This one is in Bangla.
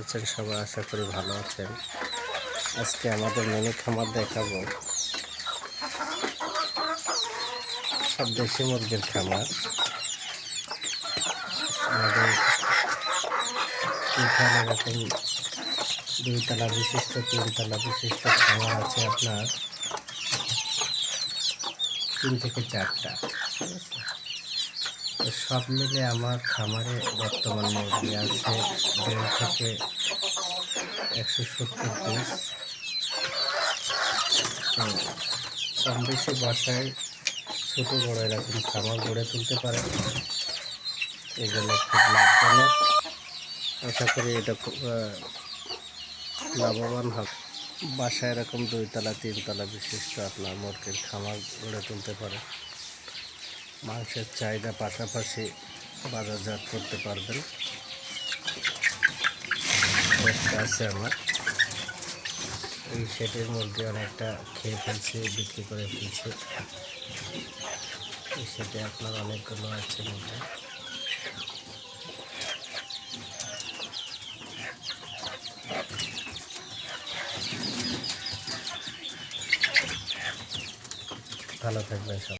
আছেন? সবাই আশা করি ভালো আছেন। আজকে আমাদের মিনি খামার দেখাবো। সব দেশি মুরগির খামার। আমাদের এরকম দুইতলা বিশিষ্ট, তিনতলা বিশিষ্ট খামার আছে আপনার। তিন থেকে চারটা। ঠিক আছে সব মিলে আমার খামারে বর্তমান মুরগি আছে দেড় থেকে একশো সত্তর পিস। কম বেশি বাসায় ছোটো বড়ো এরকম খামার গড়ে তুলতে পারে। এগুলো খুব লাভজনক। আশা করি এটা খুব লাভবান হবে। বাসায় এরকম দুইতলা, তিনতলা বিশিষ্ট আপনার মুরগির খামার গড়ে তুলতে পারে। মাংসের চাহিদা পাশাপাশি বাজারজাত করতে পারবেন। আছে আমার। এই সেটের মধ্যে অনেকটা খেয়ে ফেলছি, বিক্রি করে ফেলছি। এই সেটে আপনার অনেকগুলো আছে মধ্যে। ভালো থাকবেন সব।